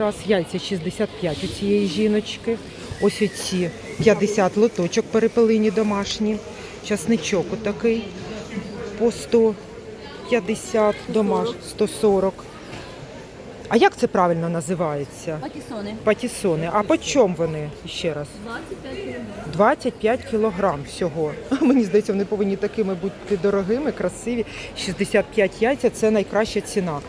Раз яйця 65 у цієї жіночки. Ось оці 50 лоточок перепелині домашні. Часничок отакий по 150 домаш, 140. А як це правильно називається? Патісони. Патісони. А по чому вони ще раз? 25 кг. 25 кілограм всього. Мені здається, вони повинні такими бути дорогими, красиві. 65 яйця це найкраща ціна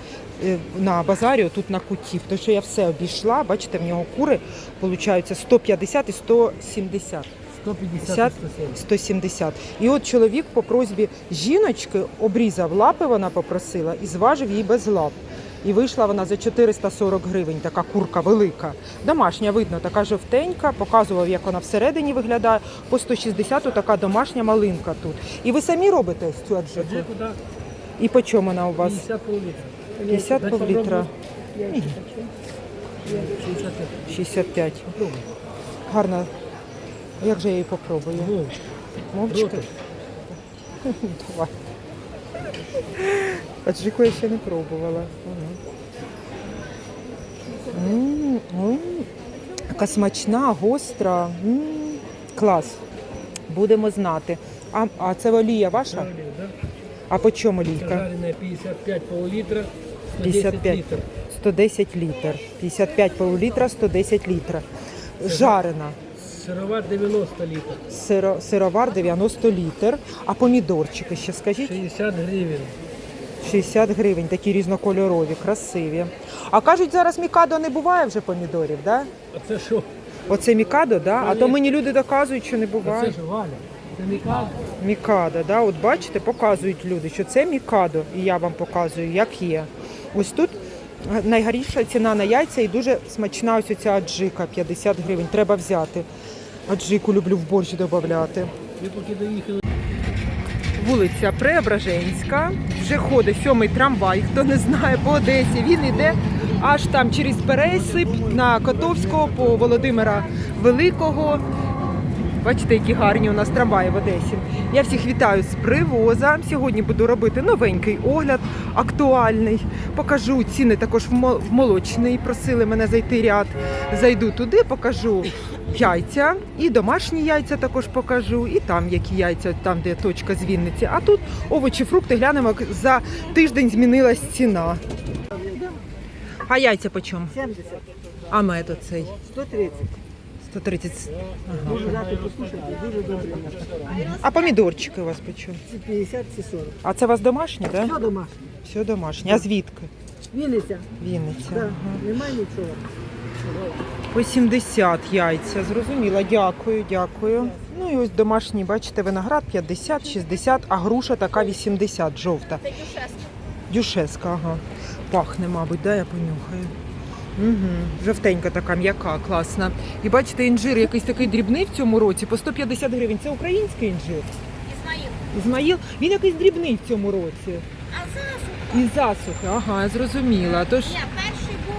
на базарі, тут на куті. Тому що я все обійшла, бачите, в нього кури виходить 150 і 170. 150 170. 170. І от чоловік по просьбі жіночки обрізав лапи, вона попросила, і зважив її без лап. І вийшла вона за 440 гривень, така курка велика. Домашня, видно, така жовтенька, показував, як вона всередині виглядає. По 160 така домашня малинка тут. І ви самі робите цю аджику? І по чому вона у вас? 50 пол-літра. 50 Дать пол-літра. 65. 65. Гарна. Як же я її попробую? Ну, Мовчки? Давай. Аджику я ще не пробувала. Така смачна, гостра. Клас. Будемо знати. А, а це олія ваша? А по чому олійка? Жареная 55 пол-литра, 110 55. 110 літр. 55 пол-літра, 110 літра. Жарена. Сыровар 90 литров. Сиро, сировар 90 літр. А помідорчики ще скажіть? 60 гривен. 60 гривень, такі різнокольорові, красиві. А кажуть, зараз мікадо не буває вже помідорів, да? А це що? Оце мікадо, да? А то мені люди доказують, що не А це ж Валя. Це мікадо. Мікадо, да? От бачите, показують люди, що це мікадо, і я вам показую, як є. Ось тут найгаріша ціна на яйця і дуже смачна ось ця аджика 50 гривень. Треба взяти. Аджику люблю в борщ додати. Вулиця Преображенська. Вже ходить сьомий трамвай. Хто не знає по Одесі, він йде аж там через Пересип на Котовського по Володимира Великого. Бачите, які гарні у нас трамваї в Одесі. Я всіх вітаю з привоза. Сьогодні буду робити новенький огляд, актуальний. Покажу ціни також в молочний. Просили мене зайти ряд. Зайду туди, покажу яйця і домашні яйця також покажу. І там які яйця, там де точка з Вінниці. А тут овочі, фрукти. Глянемо, як за тиждень змінилась ціна. А яйця по чому? 70, А мед оцей 130. 130. Ага. Можу послухати, дуже добре. А помідорчики у вас по чому? 50, ці 40. А це у вас домашні, так? Да? Все домашнє. Все домашнє. А звідки? Вінниця, Вінниця. да. Ага. немає нічого. По 70 яйця, зрозуміла. Дякую, дякую. Ну і ось домашній, бачите, виноград 50, 60, а груша така 80, жовта. Це дюшеска. Дюшеска, ага. Пахне, мабуть, да, я понюхаю. Угу. Жовтенька така, м'яка, класна. І бачите, інжир якийсь такий дрібний в цьому році, по 150 гривень. Це український інжир. Ізмаїл. Ізмаїл, він якийсь дрібний в цьому році. А зараз І засухи, ага, зрозуміла. Тож ні, перший був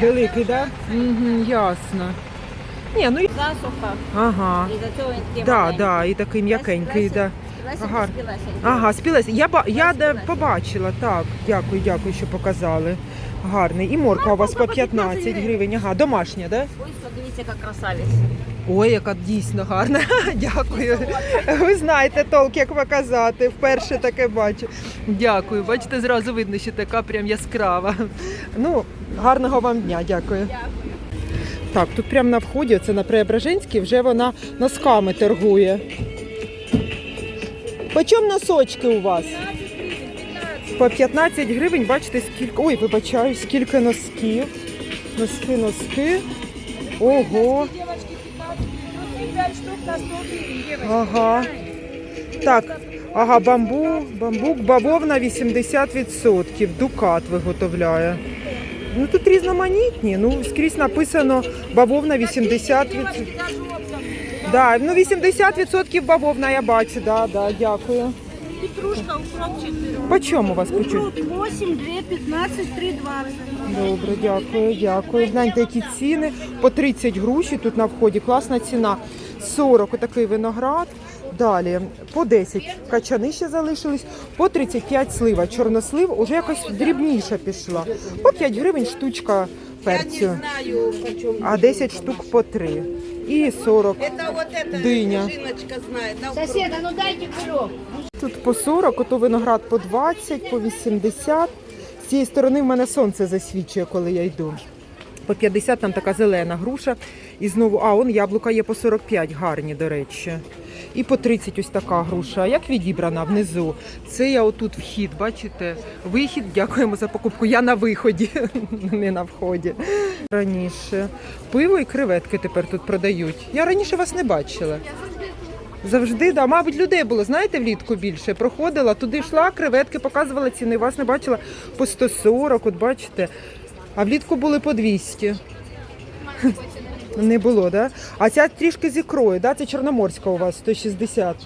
великий. великий, так? Да? Угу, ясно. Ні, ну і Засуха. ага. І за цього він такий Да, маленький. да, і такий м'якенький, да. Ага. безпілесенький. Ага, спілець. Я ба я де побачила, так. Дякую, дякую, що показали. Гарний. І морква у вас по 15 гривень. Ага, домашня, да? Ой, подивіться, яка красавець. Ой, яка дійсно гарна. Дякую. Ви знаєте толк, як показати. Вперше таке бачу. Дякую. Бачите, зразу видно, що така прям яскрава. Ну, гарного вам дня, дякую. Так, тут прямо на вході, це на Преображенській, вже вона носками торгує. Почому носочки у вас? По 15 гривень, бачите, скільки. Ой, вибачаю, скільки носків. Носки, носки. Ого. Ага. Так, ага, бамбу, бамбук, бавовна 80%. Дукат виготовляє. Ну тут різноманітні. Ну, скрізь написано бавовна 80%. Да, ну 80% бавовна я бачу, да, да, дякую. Петрушка, укропчик. По чому у вас почуть? Укроп 8, 2, 15, 3, 20. Добре, дякую, дякую. Гляньте, які ціни. По 30 груші тут на вході. Класна ціна. 40 отакий виноград. Далі по 10 качани ще залишились, по 35 слива. Чорнослив уже якось дрібніша пішла. По 5 гривень штучка перцю. знаю, почем. А 10 штук по 3. І 40. Это вот эта Дыня. Жиночка знает. На Соседа, ну дайте кулек. Тут по 40, ото виноград по 20, по 80. З цієї сторони в мене сонце засвічує, коли я йду. По 50 там така зелена груша. І знову, а он яблука є по 45, гарні, до речі. І по 30 ось така груша. Як відібрана внизу. Це я отут вхід, бачите? Вихід, дякуємо за покупку. Я на виході, не на вході. Раніше. Пиво і креветки тепер тут продають. Я раніше вас не бачила. Завжди, да. Мабуть, людей було, знаєте, влітку більше. Проходила, туди йшла, креветки показувала ціни. Вас не бачила по 140, от бачите. А влітку були по 200. Не було, да? А ця трішки з ікрою, да? Це Чорноморська у вас 160.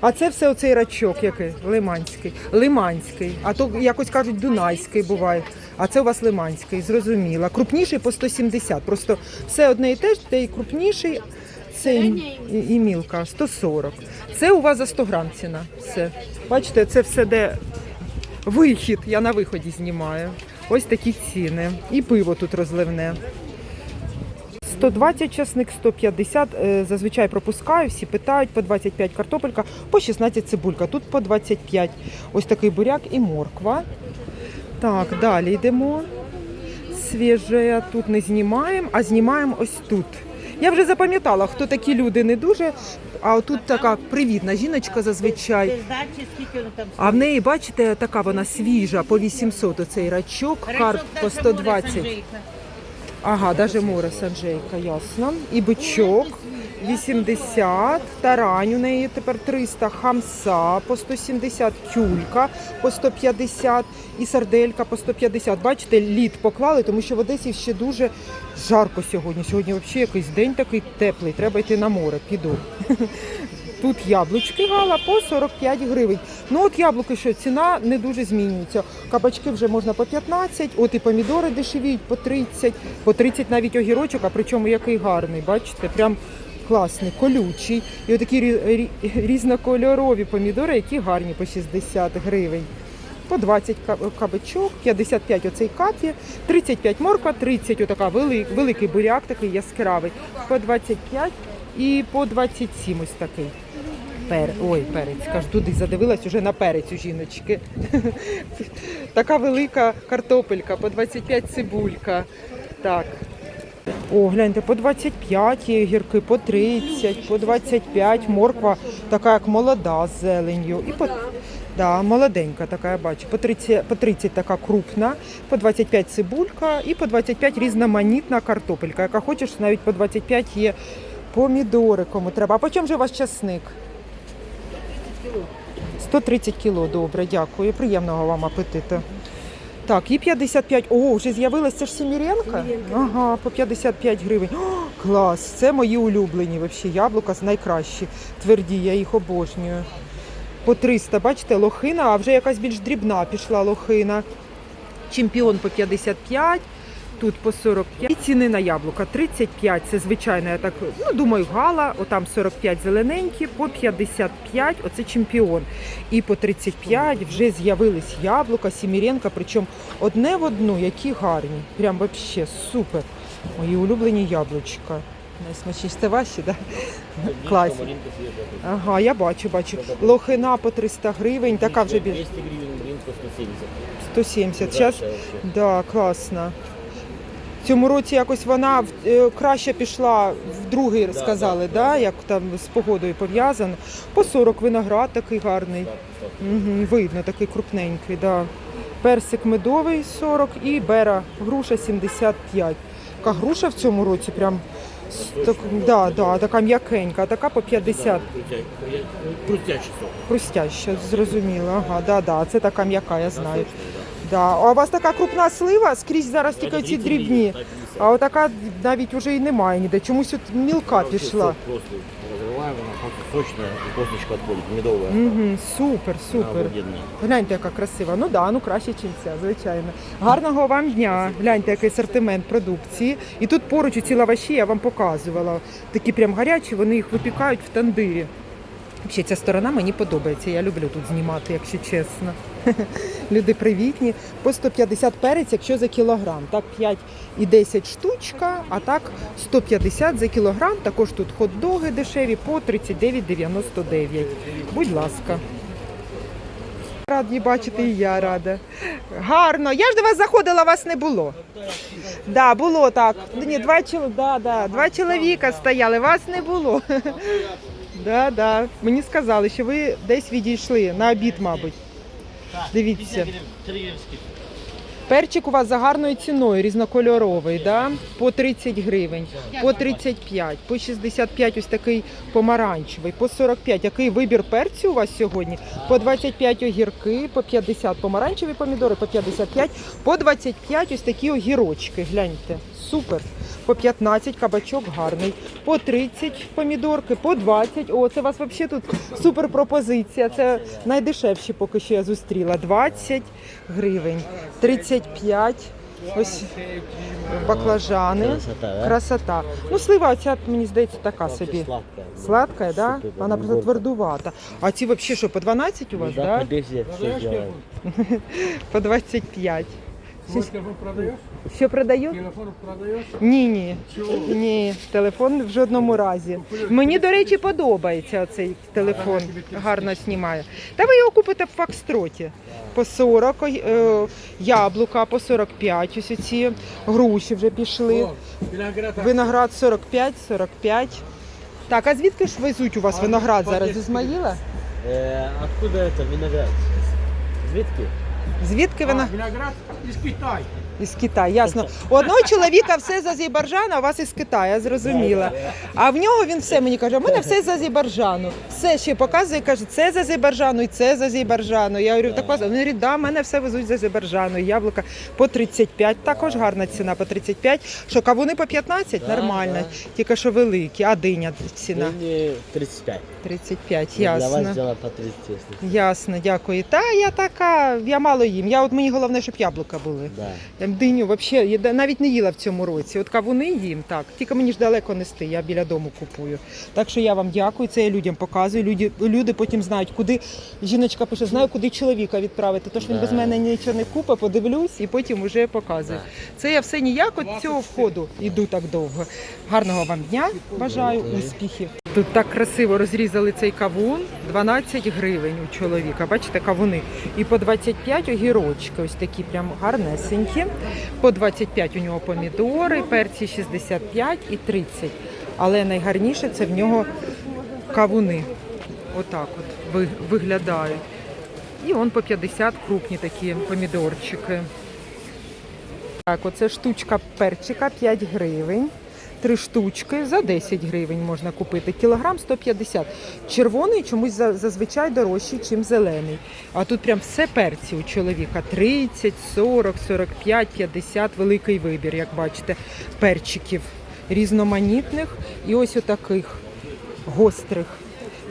А це все оцей рачок який? Лиманський. Лиманський. А то якось кажуть Дунайський буває. А це у вас Лиманський, зрозуміла. Крупніший по 170. Просто все одне і те ж, те і крупніший, це і, і, і мілка 140. Це у вас за 100 грам ціна. Все. Бачите, це все де вихід. Я на виході знімаю. Ось такі ціни. І пиво тут розливне. 120 часник, 150, е, зазвичай пропускаю, всі питають, по 25 картопелька, по 16 цибулька, тут по 25. Ось такий буряк і морква. Так, далі йдемо. Свіже тут не знімаємо, а знімаємо ось тут. Я вже запам'ятала, хто такі люди не дуже, а отут така привітна жіночка зазвичай. А в неї, бачите, така вона свіжа, по 800 оцей рачок, карп по 120. Ага, даже море санджейка, ясно. І бичок 80, тарань у неї тепер 300, хамса по 170, тюлька по 150 і сарделька по 150. Бачите, лід поклали, тому що в Одесі ще дуже жарко сьогодні. Сьогодні взагалі якийсь день такий теплий, треба йти на море, піду. Тут яблучки гала по 45 гривень. Ну от яблуки, що ціна не дуже змінюється. Кабачки вже можна по 15, от і помідори дешевіють по 30, по 30 навіть огірочок, а причому який гарний, бачите, прям класний, колючий. І отакі рі- рі- різнокольорові помідори, які гарні по 60 гривень. По 20 кабачок, 55 оцей капі, 35 морква, 30 отака велик, великий буряк, такий яскравий, по 25 і по 27 ось такий. Пер... Ой, перець, кажу, туди задивилась уже на перець у жіночки. така велика картопелька, по 25 цибулька. Так. О, гляньте, по 25 є гірки, по 30, по 25, морква така як молода з зеленью. І по, да, молоденька така, я бачу. По 30, по 30 така крупна, по 25 цибулька і по 25 різноманітна картопелька. Яка хочеш, навіть по 25 є помідори, кому треба. А по чому же у вас часник? 130 кіло, добре, дякую. Приємного вам апетиту. Так, і 55. О, вже з'явилася це ж Сіміренка? Ага, по 55 гривень. О, клас! Це мої улюблені вообще яблука найкращі. Тверді, я їх обожнюю. По 300, бачите, лохина, а вже якась більш дрібна пішла лохина. Чемпіон по 55, тут по 45. І ціни на яблука 35, це звичайно, я так ну, думаю, гала, отам 45 зелененькі, по 55, оце чемпіон. І по 35 вже з'явились яблука, сіміренка, причому одне в одну, які гарні. Прям вообще супер. Мої улюблені яблучка. Найсмачніші це ваші, так? Да? Класні. Ага, я бачу, бачу. Лохина по 300 гривень, така вже більш 200 гривен, блин, 170. 170. Да, Зараз. Да, класно. В цьому році якось вона е, краще пішла в другий, сказали, да, да, як там з погодою пов'язано. По 40 виноград такий гарний. Угу, видно, такий крупненький. Да. Персик медовий 40 і бера груша 75. Така груша в цьому році прям так, да, да, така м'якенька, така по 50. Крутя- Крутячий сок. Хрустяща, зрозуміло. Ага, да, да, це така м'яка, я знаю. Да. А у вас така крупна слива, скрізь зараз тільки ці дрібні. А отака навіть уже і немає ніде. Чомусь от мілка пішла. Сок просто сочная, и косточка отходит, медовая. Угу, супер, супер. Гляньте, яка красива. Ну да, ну краще, ніж ця, звичайно. Гарного вам дня. Гляньте, який асортимент продукції. І тут поруч ці лаваші я вам показувала. Такі прям гарячі, вони їх випікають в тандирі. Взагалі, ця сторона мені подобається. Я люблю тут знімати, якщо чесно. Люди привітні. По 150 перець, якщо за кілограм. Так 5 і 10 штучка, а так 150 за кілограм. Також тут хот-доги дешеві по 39,99. Будь ласка. Раді бачити, і я рада. Гарно. Я ж до вас заходила, вас не було. Да, було так. Ні, два, да, да, два чоловіка стояли, вас не було. Да, да. Мені сказали, що ви десь відійшли на обід, мабуть. Дивіться. Перчик у вас за гарною ціною, різнокольоровий, да? по 30 гривень, по 35, по 65 ось такий помаранчевий, по 45. Який вибір перцю у вас сьогодні? По 25 огірки, по 50 помаранчеві помідори, по 55, по 25 ось такі огірочки. Гляньте, супер. По 15 кабачок гарний, по 30 помідорки, по 20. О, це у вас взагалі тут супер пропозиція. Це найдешевші поки що я зустріла. 20 гривень, 35. Ось баклажани. Красота? Ну, слива ця, мені здається, така собі. Сладкая, да? Вона просто твердувата. А ці взагалі що, по 12 у вас, Да, да? По 25. Телефон продаєш? Що продаю? Телефон продаєш? Ні, ні. Ні, телефон в жодному разі. Мені, до речі, подобається цей телефон. Гарно знімає. Та ви його купите в факстроті. По 40 е, яблука, по 45. Ось ці груші вже пішли. Виноград. Виноград 45, 45. Так, а звідки ж везуть у вас виноград зараз? Ізмаїла? Э, откуда это виноград? Звідки? Звідки вона? Виноград із Китаю. Із Китаю, ясно. У одного чоловіка все з Азербайджану, а у вас із Китаю, я зрозуміла. А в нього він все мені каже, у мене все з Азербайджану. Все ще показує, каже, це з Азербайджану і це з Азербайджану. Я говорю, так вас, він говорить, да, мене все везуть з Азербайджану. Яблука по 35, також гарна ціна по 35. Що кавуни по 15, Да, нормально, тільки що великі, а диня ціна Нині 35. 35, Для вас ясно. взяла по 30. Ясно, дякую. Та я така, я мало їм. Я от мені головне, щоб яблука були. Да. Диню взагалі я навіть не їла в цьому році. От кавуни їм так. Тільки мені ж далеко нести, я біля дому купую. Так що я вам дякую, це я людям показую. Люди, люди потім знають, куди жіночка пише, знаю, куди чоловіка відправити. Тож він Да. без мене нічого не купить, подивлюсь і потім вже показую. Це я все ніяк от цього входу іду так довго. Гарного вам дня, бажаю успіхів. Тут так красиво розрізали цей кавун. 12 гривень у чоловіка. Бачите, кавуни. І по 25 огірочки. Ось такі прям гарнесенькі. По 25 у нього помідори, перці 65 і 30. Але найгарніше це в нього кавуни. Отак от виглядають. І он по 50 крупні такі помідорчики. Так, оце штучка перчика 5 гривень. Три штучки за 10 гривень можна купити. Кілограм 150. Червоний чомусь зазвичай дорожчий, ніж зелений. А тут прям все перці у чоловіка. 30, 40, 45, 50. Великий вибір, як бачите, перчиків різноманітних. І ось отаких гострих.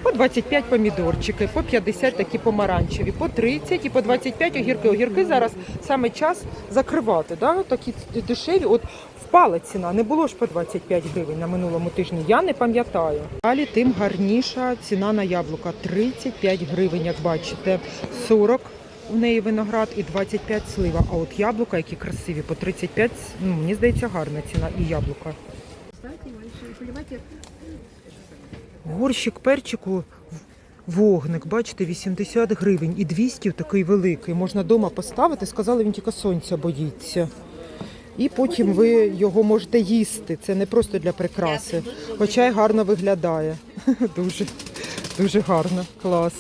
По 25 помідорчики, по 50 такі помаранчеві, по 30 і по 25 огірки. Огірки зараз саме час закривати. Да? Такі дешеві. От впала ціна, не було ж по 25 гривень на минулому тижні. Я не пам'ятаю. Далі тим гарніша ціна на яблука 35 гривень, як бачите, 40 у неї виноград і 25 слива. А от яблука, які красиві, по 35, ну, мені здається, гарна ціна і яблука. Горщик перчику вогник, бачите, 80 гривень і 200 такий великий. Можна вдома поставити. Сказали, він тільки сонця боїться. І потім ви його можете їсти. Це не просто для прикраси. Хоча й гарно виглядає. Дуже, дуже гарно. Клас.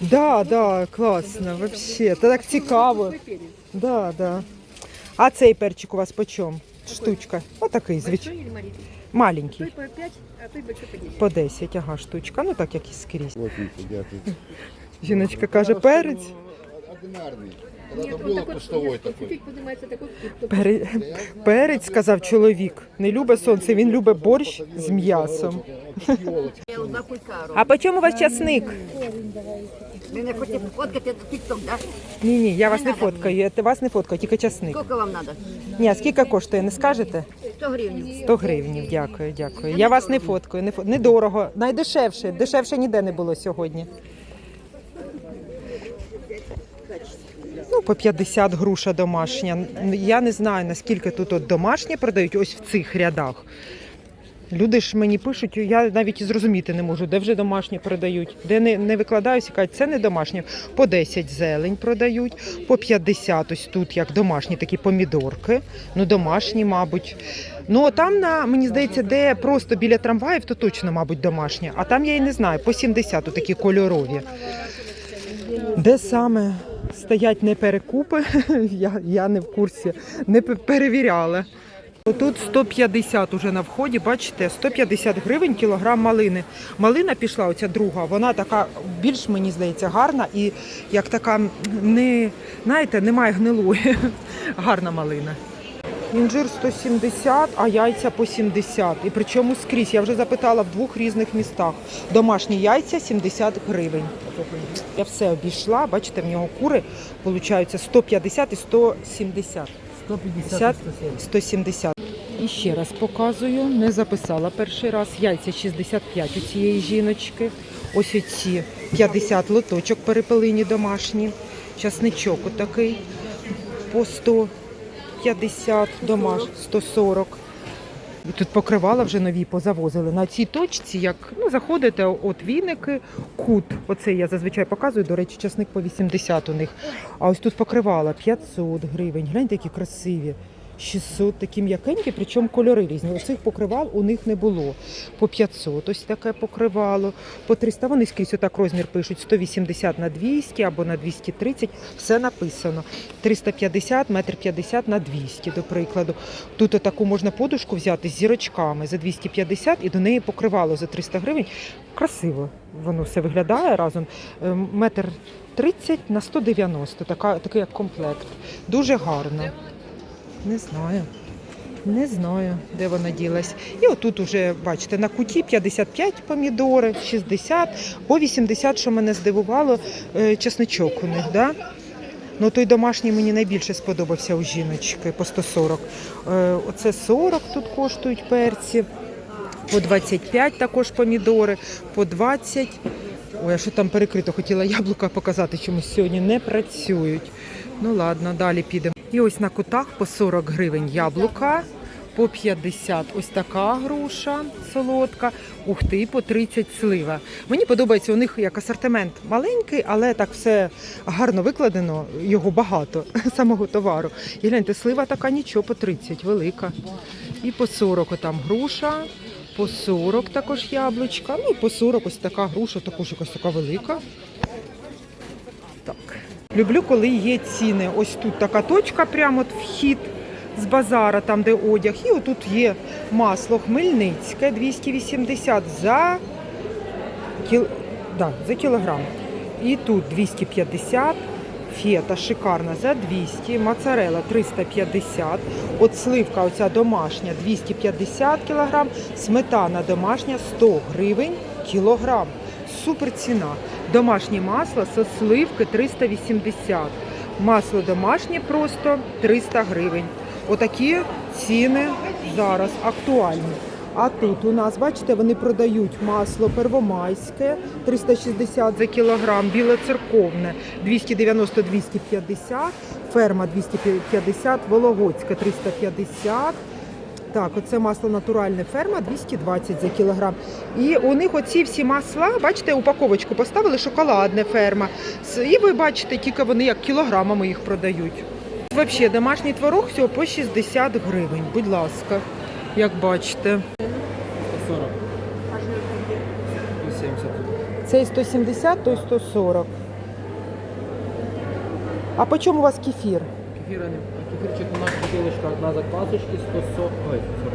Да, да, класно, вообще. Це так цікаво. Да, да. А цей перчик у вас по чому? Штучка. Отакий, звичайно. Маленький. Той по 5, а той по 10. По 10, ага, штучка. Ну так, як і скрізь. Жіночка каже, перець. Одинарный. Пере... Перець, сказав чоловік. Не любить сонце, він любить борщ з м'ясом. А по чому у вас часник? Ви не хочете фоткати тік-ток, да? Ні, ні, я вас не фоткаю. Я вас не фоткаю, тільки часник. Сколько вам надо? Ні, а скільки коштує, не скажете? 100 гривень. 100 гривень, дякую, дякую. Я вас не фоткаю, не фот... недорого. Найдешевше. Дешевше ніде не було сьогодні. Ну, по 50 груша домашня. Я не знаю, наскільки тут от домашні продають, ось в цих рядах. Люди ж мені пишуть, я навіть і зрозуміти не можу, де вже домашні продають, де не, не викладаюся, кажуть, це не домашнє. По 10 зелень продають, по 50 ось тут як домашні такі помідорки. Ну, домашні, мабуть. Ну, там, на, мені здається, де просто біля трамваїв, то точно, мабуть, домашні. А там я і не знаю, по 70 такі кольорові. Де саме стоять не перекупи, я, я не в курсі, не пе- перевіряла. Тут 150 уже на вході, бачите, 150 гривень кілограм малини. Малина пішла, оця друга, вона така більш, мені здається, гарна і як така, не, знаєте, немає гнилої. Гарна малина. Інжир 170, а яйця по 70. І причому скрізь. Я вже запитала в двох різних містах. Домашні яйця 70 гривень. Я все обійшла, бачите, в нього кури получаються 150 і 170. 150 170. І ще раз показую, не записала перший раз. Яйця 65 у цієї жіночки. Ось оці 50 лоточок перепелині домашні. Часничок отакий по 150 домаш, 140. І тут покривала вже нові позавозили. На цій точці, як ну, заходите, от віники, кут. Оце я зазвичай показую. До речі, часник по 80 у них. А ось тут покривала 500 гривень. Гляньте, які красиві. 600, такі м'якенькі, причому кольори різні. Оцих покривал у них не було. По 500 ось таке покривало, по 300, вони скрізь отак розмір пишуть, 180 на 200 або на 230, все написано. 350, метр 50 на 200, до прикладу. Тут отаку можна подушку взяти з зірочками за 250 і до неї покривало за 300 гривень. Красиво воно все виглядає разом. Е, Метр 30 на 190, така, такий як комплект. Дуже гарно. Не знаю. Не знаю, де вона ділась. І отут уже, бачите, на куті 55 помідори, 60, по 80, що мене здивувало, е, чесничок у них, да? Ну, той домашній мені найбільше сподобався у жіночки по 140. Е, Оце 40 тут коштують перці, по 25 також помідори, по 20. Ой, а що там перекрито? Хотіла яблука показати, чомусь сьогодні не працюють. Ну ладно, далі підемо. І ось на кутах по 40 гривень яблука, по 50 ось така груша солодка, ух ти, по 30 слива. Мені подобається у них як асортимент маленький, але так все гарно викладено, його багато, самого товару. І гляньте, слива така нічого, по 30, велика. І по 40 отам груша, по 40 також яблучка, ну і по 40 ось така груша, також якась така велика. Люблю, коли є ціни. Ось тут така точка, прямо от вхід з базара, там де одяг. І отут є масло Хмельницьке 280 за, кіл... да, за кілограм. І тут 250. Фета шикарна за 200, моцарела 350, от сливка оця домашня 250 кілограм, сметана домашня 100 гривень кілограм. Супер ціна. Домашнє масло со сливки 380. Масло домашнє просто 300 гривень. Отакі ціни зараз актуальні. А тут у нас, бачите, вони продають масло первомайське 360 за кілограм, білоцерковне 290-250, ферма 250, вологодське 350. Так, оце масло натуральне ферма 220 за кілограм. І у них оці всі масла, бачите, упаковочку поставили шоколадне ферма. І ви бачите, тільки вони як кілограмами їх продають. Взагалі, домашній творог всього по 60 гривень, будь ласка, як бачите. 40. 70. Цей 170, той 140. А по чому у вас кефір? Кефира не. Кефирчик у нас бутылочка одна заквасочки 140, ой, 40,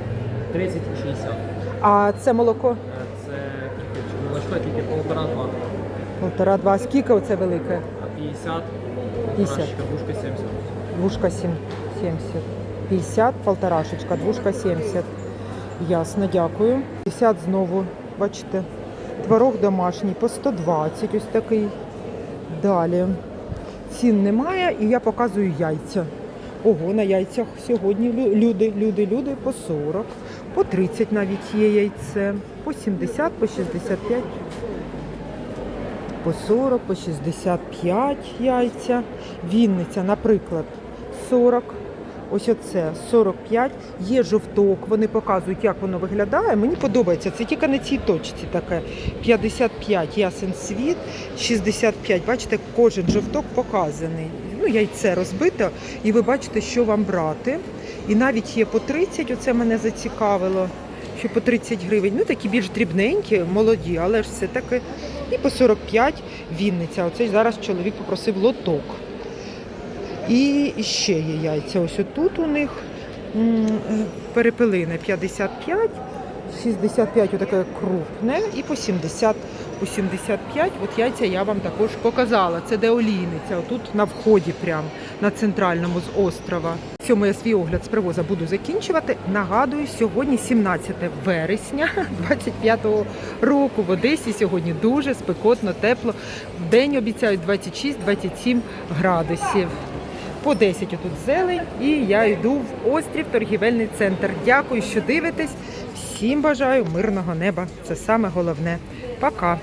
30 і 60. А це молоко? Е, Це кефирчик. Молочко тільки полтора-два. Полтора-два. Скільки оце велике? А 50, 50. полторашечка, душка 70. Двушка сім- 70. 50, полторашечка, двушка 70. Ясно, дякую. 50 знову, бачите. Творог домашній по 120, ось такий. Далі. Цін немає і я показую яйця. Ого, на яйцях сьогодні люди, люди, люди по 40, по 30 навіть є яйце, по 70, по 65, по 40, по 65 яйця. Вінниця, наприклад, 40. Ось оце 45. Є жовток, вони показують, як воно виглядає. Мені подобається. Це тільки на цій точці таке. 55 ясен світ, 65. Бачите, кожен жовток показаний. Ну, яйце розбите, і ви бачите, що вам брати. І навіть є по 30, оце мене зацікавило. Що по 30 гривень, ну такі більш дрібненькі, молоді, але ж все таки. І по 45 Вінниця. Оце зараз чоловік попросив лоток. І ще є яйця. Ось отут у них перепелине 55, 65 отаке крупне і по 70. По 75 от яйця я вам також показала. Це де олійниця, отут на вході прям на центральному з острова. Цьому я свій огляд з привоза буду закінчувати. Нагадую, сьогодні 17 вересня 25-го року в Одесі. Сьогодні дуже спекотно, тепло. В день обіцяють 26-27 градусів. По 10 тут зелень, і я йду в острів торгівельний центр. Дякую, що дивитесь. Всім бажаю мирного неба. Це саме головне. Пока.